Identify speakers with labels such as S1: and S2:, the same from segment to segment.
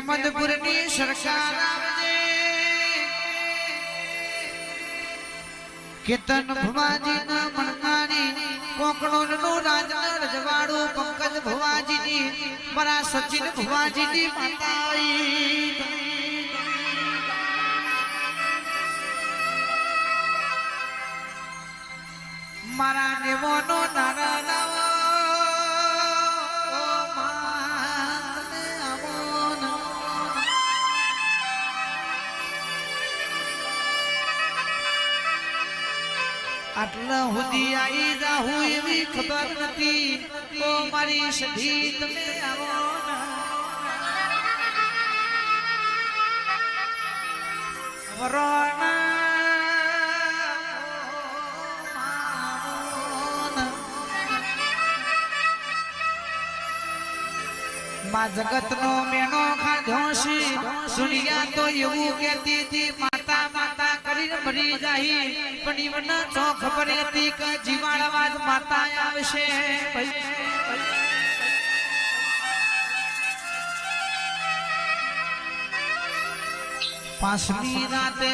S1: મેમદપુરની સરકાર આવજે. કેતન ભુવાજીના મણકાની કોકણોનું રાજન રજવાડું પંકજ ભુવાજીની મારા સચિન ભુવાજીની માતા મારા નેવોનો નાના આટલા સુધી આવી જાહું એવી ખબર નથી. ઓ મારી સધી તમે આવો માં જગત નો. મેનો ખાધો છે. તો એવું કહેતી હતી, માતા માતા કરીને મરી જાય પણ ઈવન તો ખબર હતી કે જીવાડવા જ માતા આવશે. પાછલી રાતે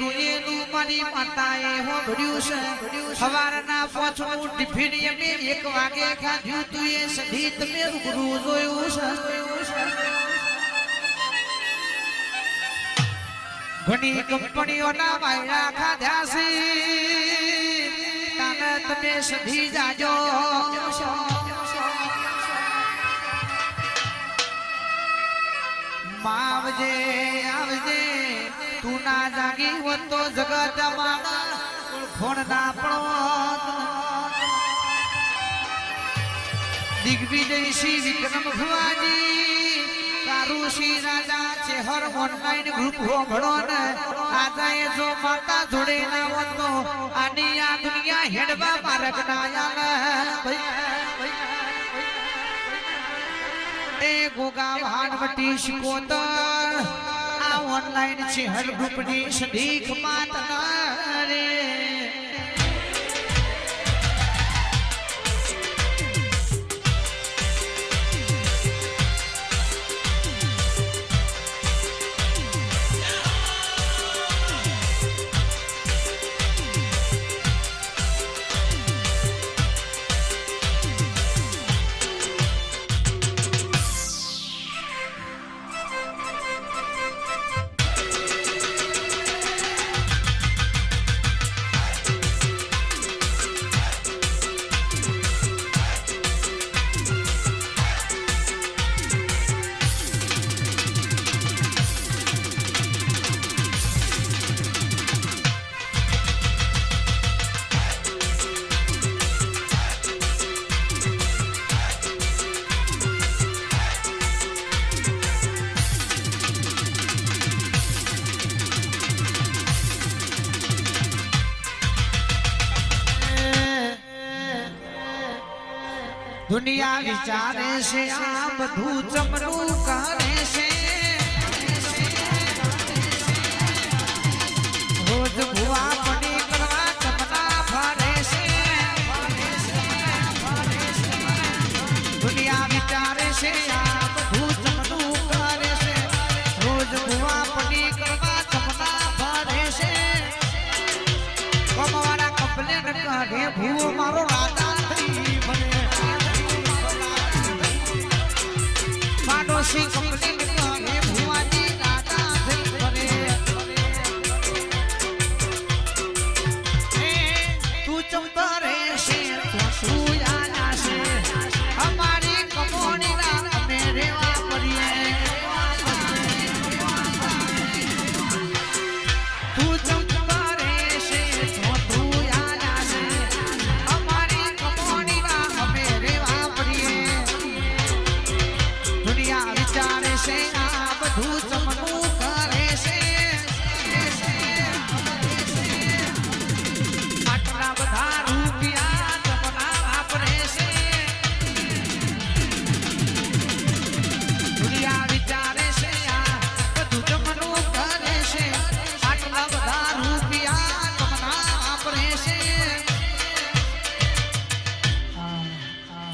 S1: રોયેલું મારી માતાએ હોભળ્યું છે. સવારના પોચનું ટિફિન એમ એક વાગે ખાધ્યું તું એ સધી તમે રૂબરૂ જોયું છે. ઘણી કંપનીઓના વાયડા ખાધ્યા છે. તાને તમે સધી જાજો. આવજે આવજે, તું ના જાગી હોત તો જગત માના ખોણ ના પડો દિગ્વિજય શ્રી વિક્રમ ભુવાજી કારુશી રાજા ચેહર ઓનલાઈન ગ્રુપ હો ભણો ને આજાએ જો માતા જોડે ના હોત તો આની આ દુનિયા હેડવા મારક ના આલે. એ ગોગા ભાનવટી શિકોતર, આ ઓનલાઈન છે હર ગ્રુપની સદીખ માતના દુનિયા વિચારે છે આ બધું ચમનું કરે છે રોજ ભુવા પડી કરવા ચમના ફરે છે દુનિયા વિચારે છે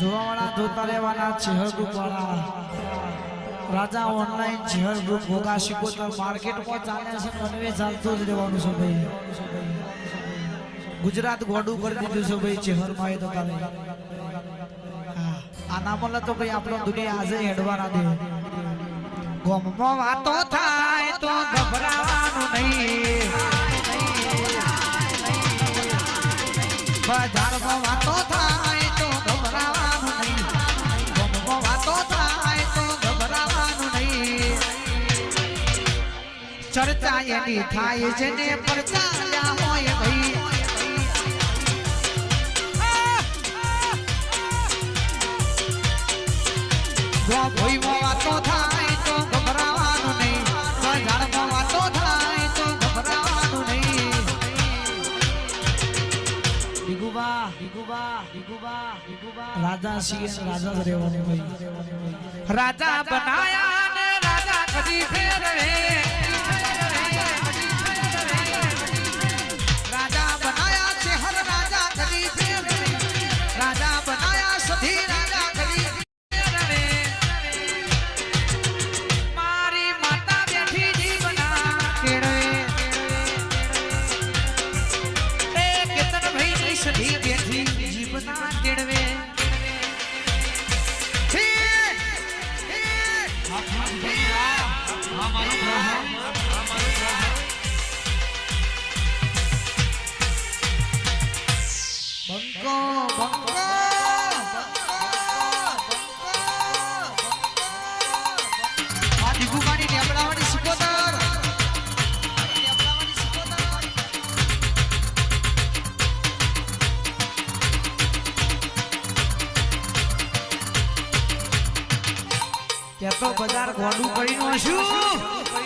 S1: જોવાવાળા જોતા રહેવાના છે હળગુપાળા રાજા ઓનલાઈન ચહેર ગ્રુપ ભોગા શિકોતર માર્કેટમાં ચાલે છે ને વનવે ચાલતું જ રહેવાનું છે ભાઈ. ગુજરાત ગોડું કરી દીધું છે ભાઈ ચહેર એ તો કાલે. આના મળે તો ભાઈ આપણો દુનિયા આજે હેડવાના દે. ગોમમાં વાતો થાય તો ગભરાવાનું નહીં. બજારમાં વાતો થાય ચર્ચા એની થાય છે ને પરચાલ્યા હોય ભાઈ જો ભોઈમાં વાતો થાય તો ગભરાવાનું નહીં બજારમાં વાતો થાય તો ગભરાવાનું નહીં ભીગુબા ભીગુબા ભીગુબા ભીગુબા રાજા સિંહ રાજા જ રાજા બનાયા ને રાજા કદી ફેરવે તો બજાર ગોડું કરીને શું